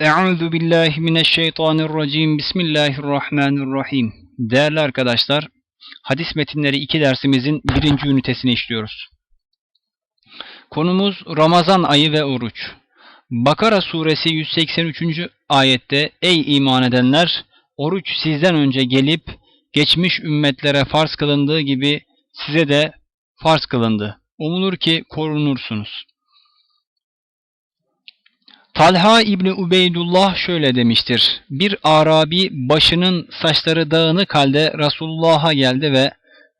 Euzu billahi mineşşeytanirracim. Bismillahirrahmanirrahim. Değerli arkadaşlar, hadis metinleri 2 dersimizin birinci ünitesini işliyoruz. Konumuz Ramazan ayı ve oruç. Bakara suresi 183. ayette Ey iman edenler! Oruç sizden önce gelip geçmiş ümmetlere farz kılındığı gibi size de farz kılındı. Umulur ki korunursunuz. Talha İbni Ubeydullah şöyle demiştir. Bir Arabi başının saçları dağınık halde Resulullah'a geldi ve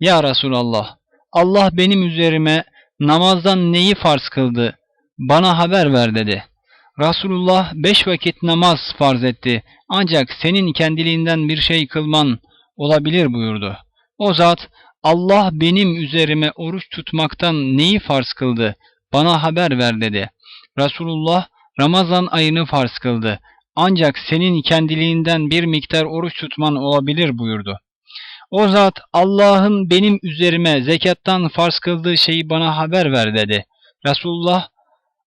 Ya Resulallah Allah benim üzerime namazdan neyi farz kıldı? Bana haber ver dedi. Resulullah beş vakit namaz farz etti. Ancak senin kendiliğinden bir şey kılman olabilir buyurdu. O zat Allah benim üzerime oruç tutmaktan neyi farz kıldı? Bana haber ver dedi. Resulullah Ramazan ayını farz kıldı. Ancak senin kendiliğinden bir miktar oruç tutman olabilir buyurdu. O zat Allah'ın benim üzerime zekattan farz kıldığı şeyi bana haber ver dedi. Resulullah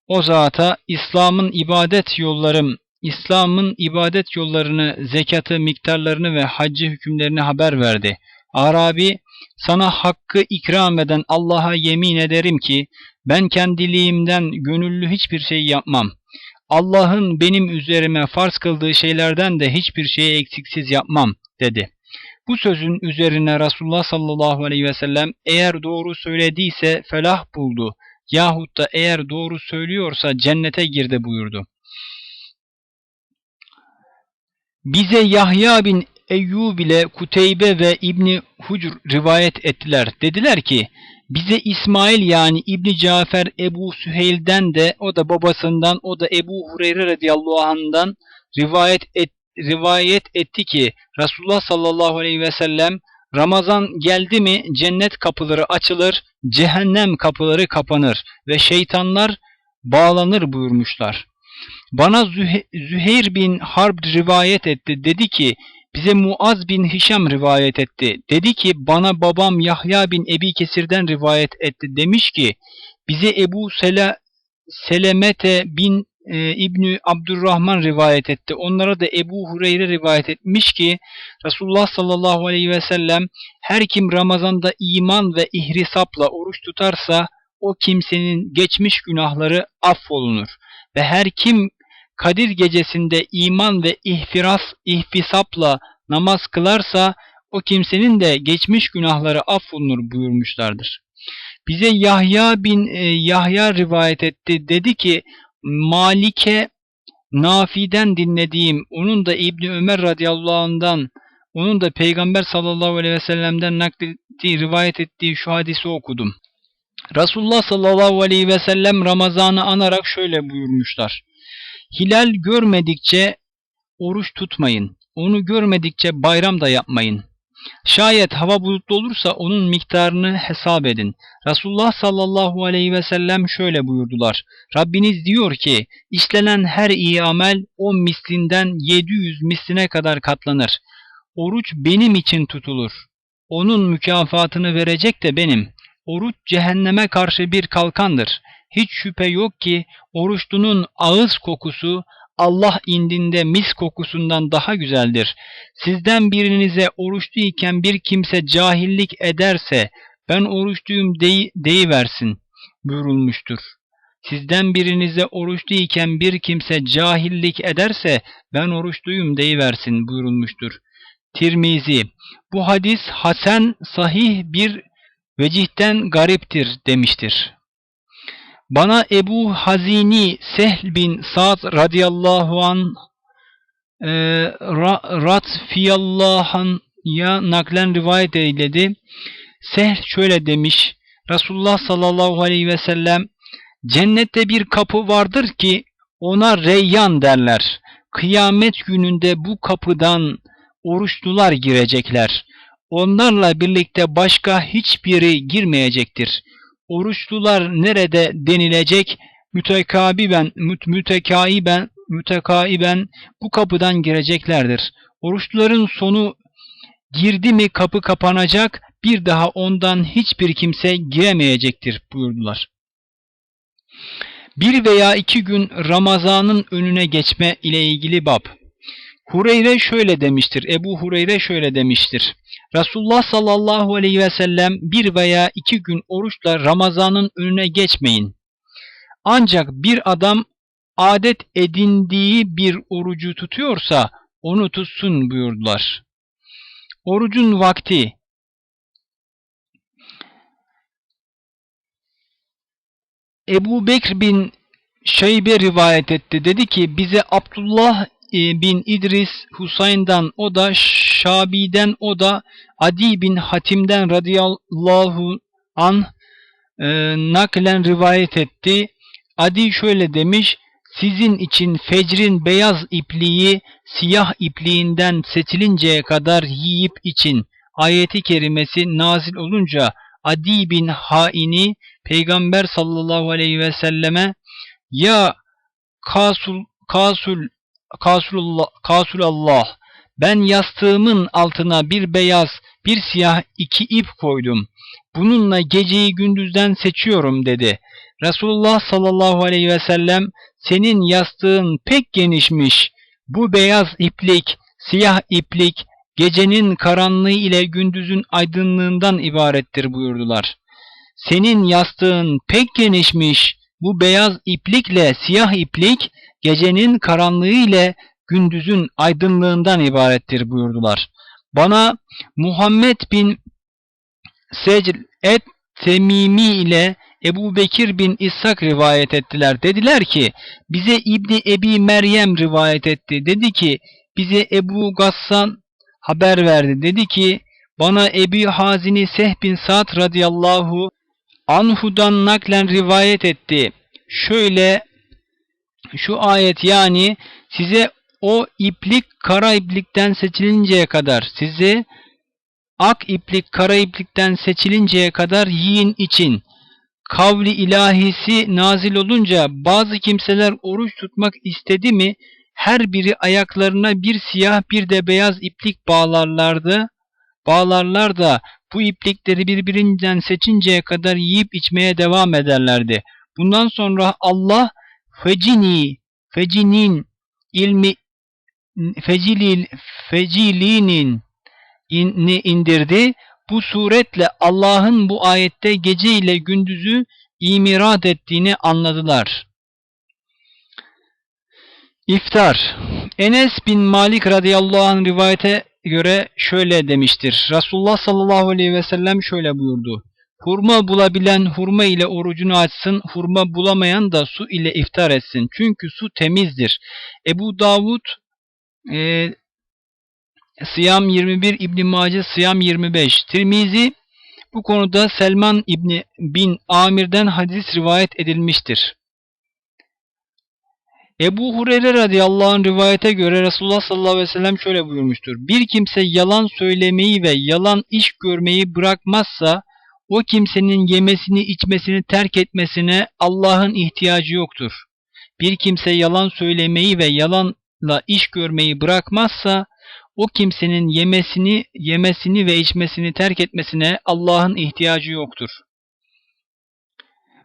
o zata İslam'ın ibadet yollarım, İslam'ın ibadet yollarını, zekatı, miktarlarını ve haccı hükümlerini haber verdi. Arabi, sana hakkı ikram eden Allah'a yemin ederim ki ben kendiliğimden gönüllü hiçbir şey yapmam. Allah'ın benim üzerime farz kıldığı şeylerden de hiçbir şeyi eksiksiz yapmam dedi. Bu sözün üzerine Resulullah sallallahu aleyhi ve sellem eğer doğru söylediyse felah buldu yahut da eğer doğru söylüyorsa cennete girdi buyurdu. Bize Yahya bin Eyyub ile Kuteybe ve İbni Hucr rivayet ettiler. Dediler ki bize İsmail yani İbni Cafer Ebu Süheyl'den de o da babasından o da Ebu Hureyre radıyallahu anh'dan rivayet, et, rivayet etti ki Resulullah sallallahu aleyhi ve sellem Ramazan geldi mi cennet kapıları açılır, cehennem kapıları kapanır ve şeytanlar bağlanır buyurmuşlar. Bana Zühe Züheyr bin Harb rivayet etti. Dedi ki bize Muaz bin Hişam rivayet etti. Dedi ki bana babam Yahya bin Ebi Kesir'den rivayet etti. Demiş ki bize Ebu Sele, Selemete bin e, İbni Abdurrahman rivayet etti. Onlara da Ebu Hureyre rivayet etmiş ki Resulullah sallallahu aleyhi ve sellem her kim Ramazan'da iman ve ihrisapla oruç tutarsa o kimsenin geçmiş günahları affolunur. Ve her kim Kadir gecesinde iman ve ihfiras, ihfisapla namaz kılarsa o kimsenin de geçmiş günahları affolunur buyurmuşlardır. Bize Yahya bin e, Yahya rivayet etti. Dedi ki Malike Nafi'den dinlediğim, onun da İbni Ömer radıyallahu anh'dan, onun da Peygamber sallallahu aleyhi ve sellem'den naklettiği, rivayet ettiği şu hadisi okudum. Resulullah sallallahu aleyhi ve sellem Ramazan'ı anarak şöyle buyurmuşlar. Hilal görmedikçe oruç tutmayın. Onu görmedikçe bayram da yapmayın. Şayet hava bulutlu olursa onun miktarını hesap edin. Resulullah sallallahu aleyhi ve sellem şöyle buyurdular. Rabbiniz diyor ki, işlenen her iyi amel o mislinden 700 misline kadar katlanır. Oruç benim için tutulur. Onun mükafatını verecek de benim. Oruç cehenneme karşı bir kalkandır. Hiç şüphe yok ki oruçlunun ağız kokusu Allah indinde mis kokusundan daha güzeldir. Sizden birinize oruçluyken bir kimse cahillik ederse ben oruçluyum dey deyiversin buyurulmuştur. Sizden birinize oruçluyken bir kimse cahillik ederse ben oruçluyum deyiversin buyurulmuştur. Tirmizi bu hadis hasen sahih bir vecihten gariptir demiştir. Bana Ebu Hazini Sehl bin Sa'd radıyallahu an e, Ratfiyallahu ya naklen rivayet eyledi. Sehl şöyle demiş. Resulullah sallallahu aleyhi ve sellem cennette bir kapı vardır ki ona reyyan derler. Kıyamet gününde bu kapıdan oruçlular girecekler. Onlarla birlikte başka hiçbiri girmeyecektir oruçlular nerede denilecek mütekabiben mütekaiben mütekaiben bu kapıdan gireceklerdir. Oruçluların sonu girdi mi kapı kapanacak bir daha ondan hiçbir kimse giremeyecektir buyurdular. Bir veya iki gün Ramazan'ın önüne geçme ile ilgili bab. Hureyre şöyle demiştir. Ebu Hureyre şöyle demiştir. Resulullah sallallahu aleyhi ve sellem bir veya iki gün oruçla Ramazan'ın önüne geçmeyin. Ancak bir adam adet edindiği bir orucu tutuyorsa onu tutsun buyurdular. Orucun vakti Ebu Bekr bin Şeybe rivayet etti. Dedi ki bize Abdullah bin İdris Husayn'dan o da Şabi'den o da Adi bin Hatim'den radıyallahu an e, naklen rivayet etti. Adi şöyle demiş sizin için fecrin beyaz ipliği siyah ipliğinden seçilinceye kadar yiyip için ayeti kerimesi nazil olunca Adi bin Haini Peygamber sallallahu aleyhi ve selleme ya Kasul Kasul Kasulullah, Kasulallah ben yastığımın altına bir beyaz bir siyah iki ip koydum. Bununla geceyi gündüzden seçiyorum dedi. Resulullah sallallahu aleyhi ve sellem senin yastığın pek genişmiş. Bu beyaz iplik, siyah iplik gecenin karanlığı ile gündüzün aydınlığından ibarettir buyurdular. Senin yastığın pek genişmiş. Bu beyaz iplikle siyah iplik gecenin karanlığı ile gündüzün aydınlığından ibarettir buyurdular. Bana Muhammed bin Secl et Temimi ile Ebu Bekir bin İshak rivayet ettiler. Dediler ki bize İbni Ebi Meryem rivayet etti. Dedi ki bize Ebu Gassan haber verdi. Dedi ki bana Ebi Hazini Seh bin Sa'd radıyallahu anhudan naklen rivayet etti. Şöyle şu ayet yani size o iplik kara iplikten seçilinceye kadar size ak iplik kara iplikten seçilinceye kadar yiyin için kavli ilahisi nazil olunca bazı kimseler oruç tutmak istedi mi her biri ayaklarına bir siyah bir de beyaz iplik bağlarlardı. Bağlarlar da bu iplikleri birbirinden seçinceye kadar yiyip içmeye devam ederlerdi. Bundan sonra Allah fecini, fecinin ilmi fecilil, fecilinin inni indirdi. Bu suretle Allah'ın bu ayette gece ile gündüzü imirat ettiğini anladılar. İftar Enes bin Malik radıyallahu anh rivayete göre şöyle demiştir. Resulullah sallallahu aleyhi ve sellem şöyle buyurdu. Hurma bulabilen hurma ile orucunu açsın, hurma bulamayan da su ile iftar etsin. Çünkü su temizdir. Ebu Davud e, Sıyam 21, İbn Mace Sıyam 25. Tirmizi bu konuda Selman İbni bin Amir'den hadis rivayet edilmiştir. Ebu Hureyre radıyallahu anh rivayete göre Resulullah sallallahu aleyhi ve sellem şöyle buyurmuştur. Bir kimse yalan söylemeyi ve yalan iş görmeyi bırakmazsa o kimsenin yemesini içmesini terk etmesine Allah'ın ihtiyacı yoktur. Bir kimse yalan söylemeyi ve yalanla iş görmeyi bırakmazsa o kimsenin yemesini, yemesini ve içmesini terk etmesine Allah'ın ihtiyacı yoktur.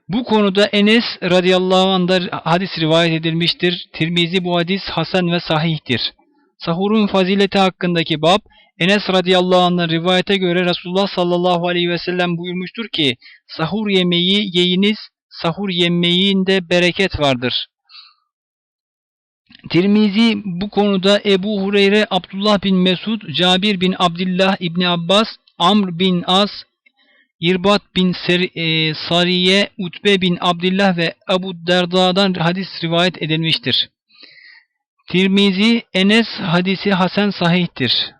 Bu konuda Enes radıyallahu anh'da hadis rivayet edilmiştir. Tirmizi bu hadis hasen ve sahihtir. Sahurun fazileti hakkındaki bab Enes radıyallahu anh'ın rivayete göre Resulullah sallallahu aleyhi ve sellem buyurmuştur ki sahur yemeği yeyiniz, sahur yemeğinde bereket vardır. Tirmizi bu konuda Ebu Hureyre, Abdullah bin Mesud, Cabir bin Abdullah İbni Abbas, Amr bin As, İrbat bin Ser e, Sariye, Utbe bin Abdullah ve Abu Derda'dan hadis rivayet edilmiştir. Tirmizi, Enes hadisi Hasan sahihtir.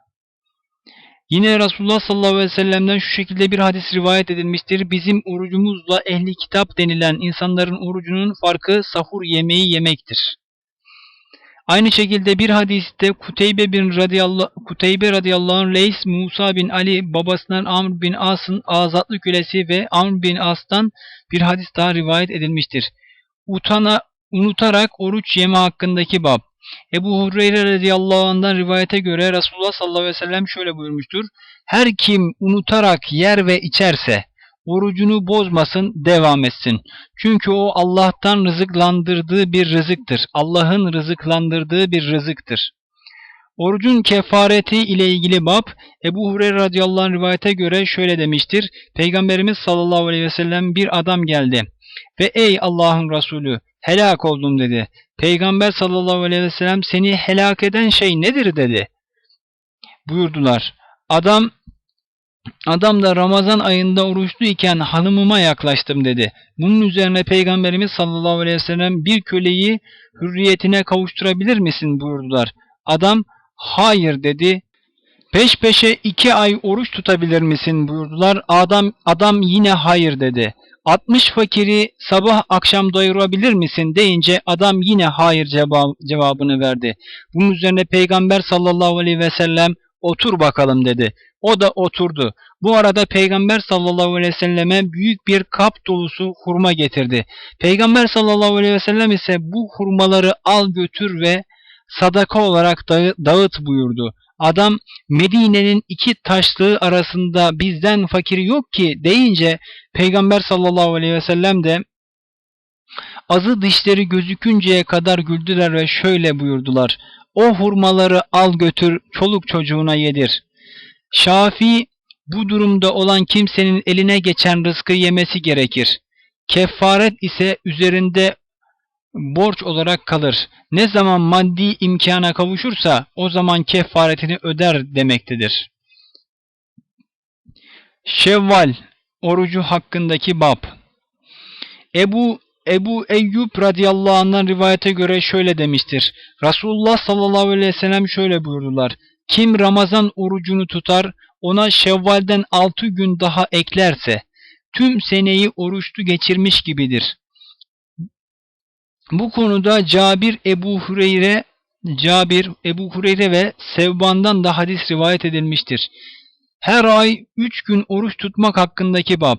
Yine Resulullah sallallahu aleyhi ve sellem'den şu şekilde bir hadis rivayet edilmiştir. Bizim orucumuzla ehli kitap denilen insanların orucunun farkı sahur yemeği yemektir. Aynı şekilde bir hadiste Kuteybe bin radıyallahu Kuteybe radıyallahu anh Leys Musa bin Ali babasından Amr bin As'ın azatlı kölesi ve Amr bin As'tan bir hadis daha rivayet edilmiştir. Utana unutarak oruç yeme hakkındaki bab. Ebu Hureyre radıyallahu anh'dan rivayete göre Resulullah sallallahu aleyhi ve sellem şöyle buyurmuştur. Her kim unutarak yer ve içerse orucunu bozmasın, devam etsin. Çünkü o Allah'tan rızıklandırdığı bir rızıktır. Allah'ın rızıklandırdığı bir rızıktır. Orucun kefareti ile ilgili bab Ebu Hureyre radıyallahu anh rivayete göre şöyle demiştir. Peygamberimiz sallallahu aleyhi ve sellem bir adam geldi ve ey Allah'ın Resulü helak oldum dedi. Peygamber sallallahu aleyhi ve sellem seni helak eden şey nedir dedi. Buyurdular. Adam Adam da Ramazan ayında oruçluyken hanımıma yaklaştım dedi. Bunun üzerine Peygamberimiz sallallahu aleyhi ve sellem bir köleyi hürriyetine kavuşturabilir misin buyurdular. Adam hayır dedi. Peş peşe iki ay oruç tutabilir misin buyurdular. Adam, adam yine hayır dedi. 60 fakiri sabah akşam doyurabilir misin deyince adam yine hayır cevabını verdi. Bunun üzerine Peygamber sallallahu aleyhi ve sellem otur bakalım dedi. O da oturdu. Bu arada Peygamber sallallahu aleyhi ve selleme büyük bir kap dolusu hurma getirdi. Peygamber sallallahu aleyhi ve sellem ise bu hurmaları al götür ve sadaka olarak dağıt buyurdu. Adam Medine'nin iki taşlığı arasında bizden fakiri yok ki deyince Peygamber sallallahu aleyhi ve sellem de azı dişleri gözükünceye kadar güldüler ve şöyle buyurdular. O hurmaları al götür çoluk çocuğuna yedir. Şafi bu durumda olan kimsenin eline geçen rızkı yemesi gerekir. Kefaret ise üzerinde borç olarak kalır. Ne zaman maddi imkana kavuşursa o zaman kefaretini öder demektedir. Şevval orucu hakkındaki bab Ebu Ebu Eyyub radıyallahu anh'dan rivayete göre şöyle demiştir. Resulullah sallallahu aleyhi ve sellem şöyle buyurdular. Kim Ramazan orucunu tutar, ona Şevval'den altı gün daha eklerse, tüm seneyi oruçlu geçirmiş gibidir. Bu konuda Cabir Ebu Hureyre Cabir, Ebu Hureyre ve Sevban'dan da hadis rivayet edilmiştir. Her ay üç gün oruç tutmak hakkındaki bab.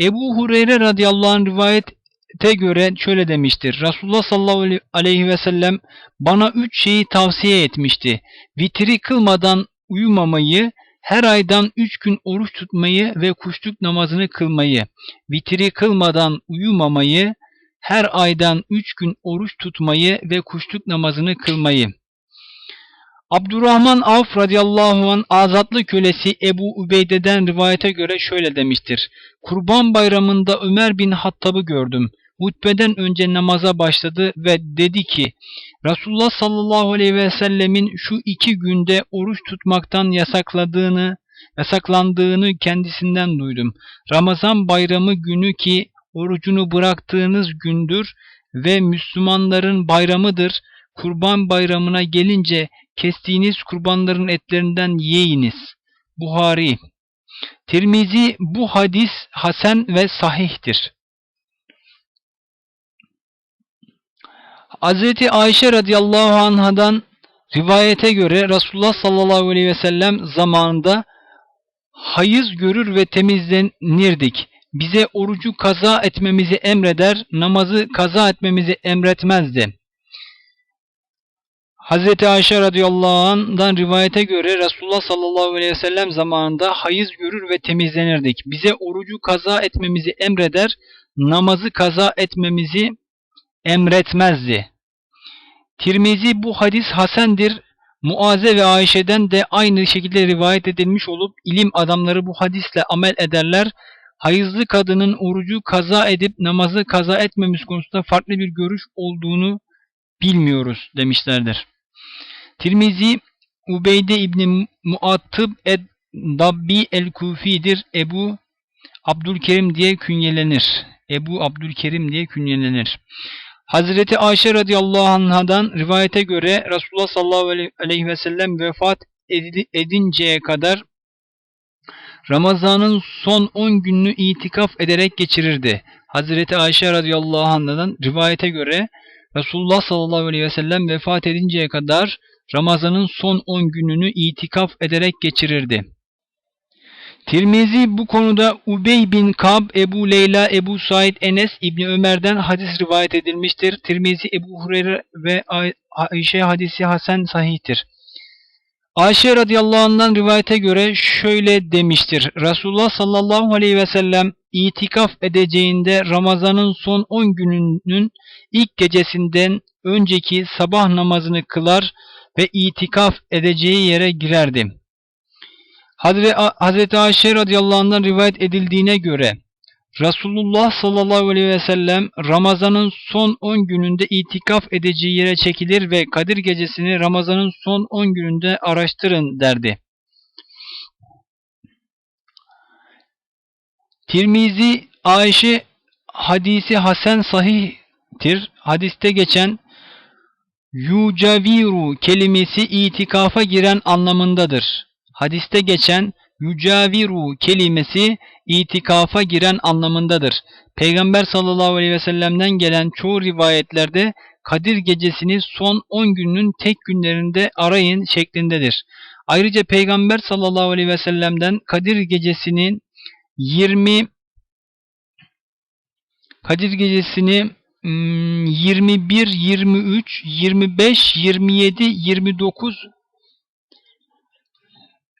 Ebu Hureyre radıyallahu anh rivayete göre şöyle demiştir. Resulullah sallallahu aleyhi ve sellem bana üç şeyi tavsiye etmişti. Vitri kılmadan uyumamayı, her aydan üç gün oruç tutmayı ve kuşluk namazını kılmayı. Vitri kılmadan uyumamayı, her aydan üç gün oruç tutmayı ve kuşluk namazını kılmayı. Abdurrahman Avf radıyallahu an azatlı kölesi Ebu Ubeyde'den rivayete göre şöyle demiştir. Kurban bayramında Ömer bin Hattab'ı gördüm. Hutbeden önce namaza başladı ve dedi ki Resulullah sallallahu aleyhi ve sellemin şu iki günde oruç tutmaktan yasakladığını, yasaklandığını kendisinden duydum. Ramazan bayramı günü ki orucunu bıraktığınız gündür ve Müslümanların bayramıdır. Kurban bayramına gelince kestiğiniz kurbanların etlerinden yiyiniz. Buhari Tirmizi bu hadis hasen ve sahihtir. Hazreti Ayşe radıyallahu anhadan rivayete göre Resulullah sallallahu aleyhi ve sellem zamanında hayız görür ve temizlenirdik bize orucu kaza etmemizi emreder, namazı kaza etmemizi emretmezdi. Hz. Ayşe radıyallahu anh'dan rivayete göre Resulullah sallallahu aleyhi ve sellem zamanında hayız görür ve temizlenirdik. Bize orucu kaza etmemizi emreder, namazı kaza etmemizi emretmezdi. Tirmizi bu hadis hasendir. Muaze ve Ayşe'den de aynı şekilde rivayet edilmiş olup ilim adamları bu hadisle amel ederler hayızlı kadının orucu kaza edip namazı kaza etmemiz konusunda farklı bir görüş olduğunu bilmiyoruz demişlerdir. Tirmizi Ubeyde İbni Muattıb ed Dabbi el-Kufi'dir. Ebu Abdülkerim diye künyelenir. Ebu Abdülkerim diye künyelenir. Hazreti Ayşe radıyallahu anhadan rivayete göre Resulullah sallallahu aleyhi ve sellem vefat edinceye kadar Ramazan'ın son 10 gününü itikaf ederek geçirirdi. Hazreti Ayşe radıyallahu anh'dan rivayete göre Resulullah sallallahu aleyhi ve sellem vefat edinceye kadar Ramazan'ın son 10 gününü itikaf ederek geçirirdi. Tirmizi bu konuda Ubey bin Kab, Ebu Leyla, Ebu Said, Enes İbni Ömer'den hadis rivayet edilmiştir. Tirmizi Ebu Hureyre ve Ayşe hadisi Hasan sahihtir. Ayşe radıyallahu anh'dan rivayete göre şöyle demiştir. Resulullah sallallahu aleyhi ve sellem itikaf edeceğinde Ramazan'ın son 10 gününün ilk gecesinden önceki sabah namazını kılar ve itikaf edeceği yere girerdi. Hazreti, Ayşe radıyallahu anh'dan rivayet edildiğine göre Resulullah sallallahu aleyhi ve sellem Ramazan'ın son 10 gününde itikaf edeceği yere çekilir ve Kadir gecesini Ramazan'ın son 10 gününde araştırın derdi. Tirmizi Ayşe hadisi Hasan sahihtir. Hadiste geçen yucaviru kelimesi itikafa giren anlamındadır. Hadiste geçen yucaviru kelimesi itikafa giren anlamındadır. Peygamber sallallahu aleyhi ve sellem'den gelen çoğu rivayetlerde Kadir gecesini son 10 günün tek günlerinde arayın şeklindedir. Ayrıca Peygamber sallallahu aleyhi ve sellem'den Kadir gecesinin 20 Kadir gecesini 21, 23, 25, 27, 29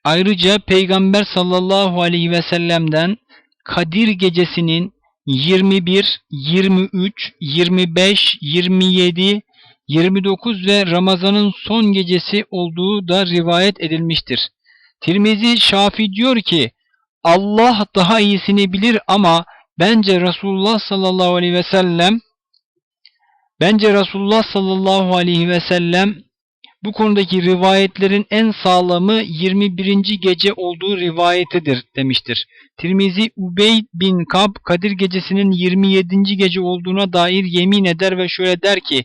Ayrıca Peygamber sallallahu aleyhi ve sellem'den Kadir gecesinin 21, 23, 25, 27, 29 ve Ramazan'ın son gecesi olduğu da rivayet edilmiştir. Tirmizi Şafi diyor ki Allah daha iyisini bilir ama bence Resulullah sallallahu aleyhi ve sellem bence Resulullah sallallahu aleyhi ve sellem bu konudaki rivayetlerin en sağlamı 21. gece olduğu rivayetidir demiştir. Tirmizi Ubey bin Kab Kadir gecesinin 27. gece olduğuna dair yemin eder ve şöyle der ki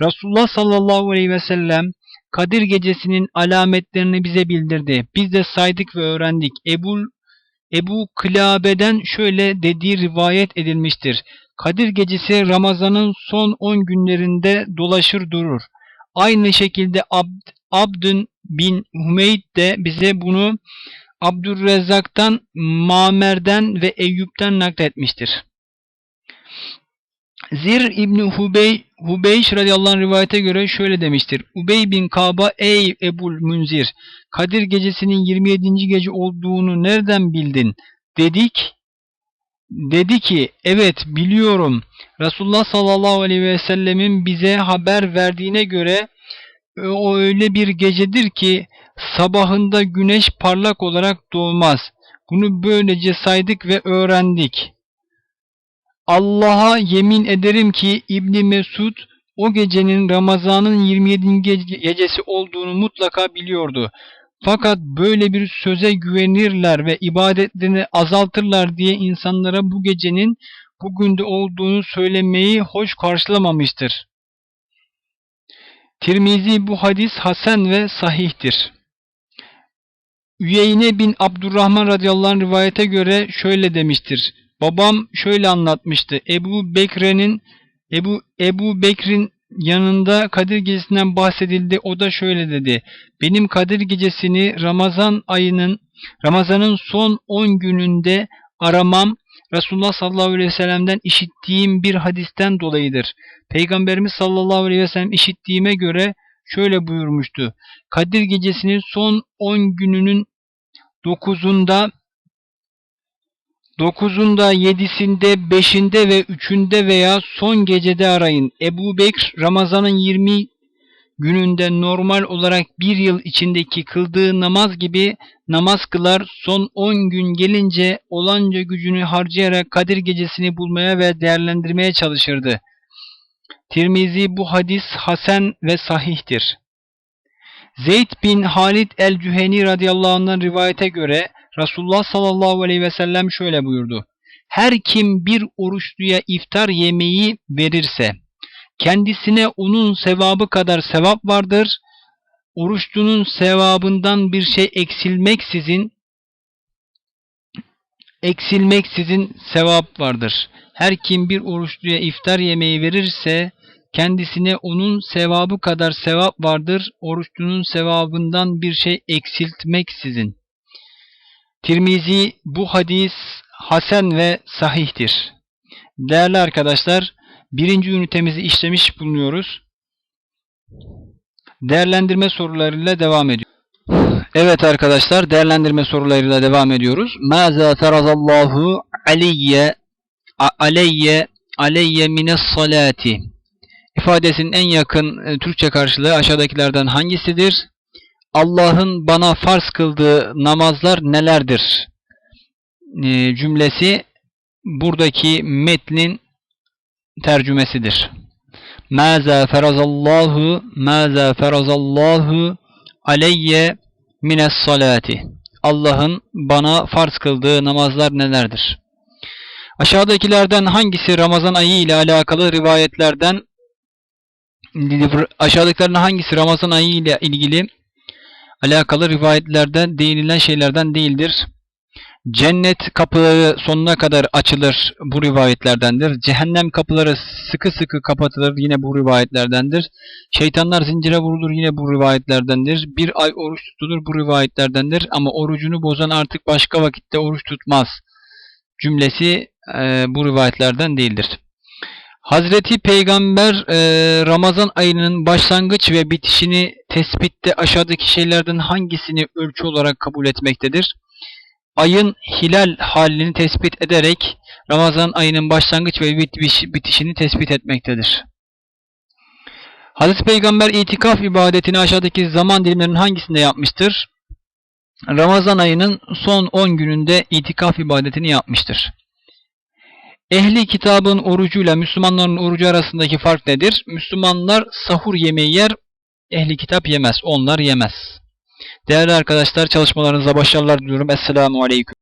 Resulullah sallallahu aleyhi ve sellem Kadir gecesinin alametlerini bize bildirdi. Biz de saydık ve öğrendik. Ebu, Ebu Kılabe'den şöyle dediği rivayet edilmiştir. Kadir gecesi Ramazan'ın son 10 günlerinde dolaşır durur. Aynı şekilde Abd, Abdün bin Hümeyd de bize bunu Abdurrezzak'tan, Mamer'den ve Eyyub'den nakletmiştir. Zir İbni Hubey, Hubeyş radıyallahu anh rivayete göre şöyle demiştir. Ubey bin Kaba ey Ebul Münzir Kadir gecesinin 27. gece olduğunu nereden bildin? Dedik. Dedi ki evet biliyorum. Resulullah sallallahu aleyhi ve sellemin bize haber verdiğine göre o öyle bir gecedir ki sabahında güneş parlak olarak doğmaz. Bunu böylece saydık ve öğrendik. Allah'a yemin ederim ki İbni Mesud o gecenin Ramazan'ın 27. gecesi olduğunu mutlaka biliyordu. Fakat böyle bir söze güvenirler ve ibadetlerini azaltırlar diye insanlara bu gecenin bugünde olduğunu söylemeyi hoş karşılamamıştır. Tirmizi bu hadis hasen ve sahihtir. Üyeyne bin Abdurrahman radıyallahu rivayete göre şöyle demiştir. Babam şöyle anlatmıştı. Ebu Bekre'nin Ebu Ebu Bekir'in yanında Kadir Gecesi'nden bahsedildi. O da şöyle dedi. Benim Kadir Gecesi'ni Ramazan ayının Ramazan'ın son 10 gününde aramam Resulullah sallallahu aleyhi ve sellem'den işittiğim bir hadisten dolayıdır. Peygamberimiz sallallahu aleyhi ve sellem işittiğime göre şöyle buyurmuştu. Kadir gecesinin son 10 gününün 9'unda 9'unda, 7'sinde, 5'inde ve 3'ünde veya son gecede arayın. Ebu Bekr Ramazan'ın 20 gününde normal olarak bir yıl içindeki kıldığı namaz gibi namaz kılar, son 10 gün gelince olanca gücünü harcayarak Kadir gecesini bulmaya ve değerlendirmeye çalışırdı. Tirmizi bu hadis hasen ve sahihtir. Zeyd bin Halid el-Cüheni radıyallahu anh'dan rivayete göre Resulullah sallallahu aleyhi ve sellem şöyle buyurdu. Her kim bir oruçluya iftar yemeği verirse, kendisine onun sevabı kadar sevap vardır. Oruçlunun sevabından bir şey eksilmeksizin eksilmeksizin sevap vardır. Her kim bir oruçluya iftar yemeği verirse kendisine onun sevabı kadar sevap vardır. Oruçlunun sevabından bir şey eksiltmeksizin. Tirmizi bu hadis hasen ve sahihtir. Değerli arkadaşlar, birinci ünitemizi işlemiş bulunuyoruz. Değerlendirme sorularıyla devam ediyoruz. Evet arkadaşlar değerlendirme sorularıyla devam ediyoruz. Maza ferazallahu aleyye aleyye aleyye mines salati ifadesinin en yakın e, Türkçe karşılığı aşağıdakilerden hangisidir? Allah'ın bana farz kıldığı namazlar nelerdir? E, cümlesi buradaki metnin tercümesidir. Maza ferazallahu maza ferazallahu aleyye mines salati. Allah'ın bana farz kıldığı namazlar nelerdir? Aşağıdakilerden hangisi Ramazan ayı ile alakalı rivayetlerden aşağıdakilerden hangisi Ramazan ayı ile ilgili alakalı rivayetlerden değinilen şeylerden değildir? Cennet kapıları sonuna kadar açılır bu rivayetlerdendir. Cehennem kapıları sıkı sıkı kapatılır yine bu rivayetlerdendir. Şeytanlar zincire vurulur yine bu rivayetlerdendir. Bir ay oruç tutulur bu rivayetlerdendir. Ama orucunu bozan artık başka vakitte oruç tutmaz. Cümlesi e, bu rivayetlerden değildir. Hazreti Peygamber e, Ramazan ayının başlangıç ve bitişini tespitte aşağıdaki şeylerden hangisini ölçü olarak kabul etmektedir? Ayın hilal halini tespit ederek Ramazan ayının başlangıç ve bitiş- bitişini tespit etmektedir. Hazreti Peygamber itikaf ibadetini aşağıdaki zaman dilimlerinin hangisinde yapmıştır? Ramazan ayının son 10 gününde itikaf ibadetini yapmıştır. Ehli kitabın orucuyla Müslümanların orucu arasındaki fark nedir? Müslümanlar sahur yemeği yer, ehli kitap yemez. Onlar yemez. Değerli arkadaşlar çalışmalarınıza başarılar diliyorum. Esselamu Aleyküm.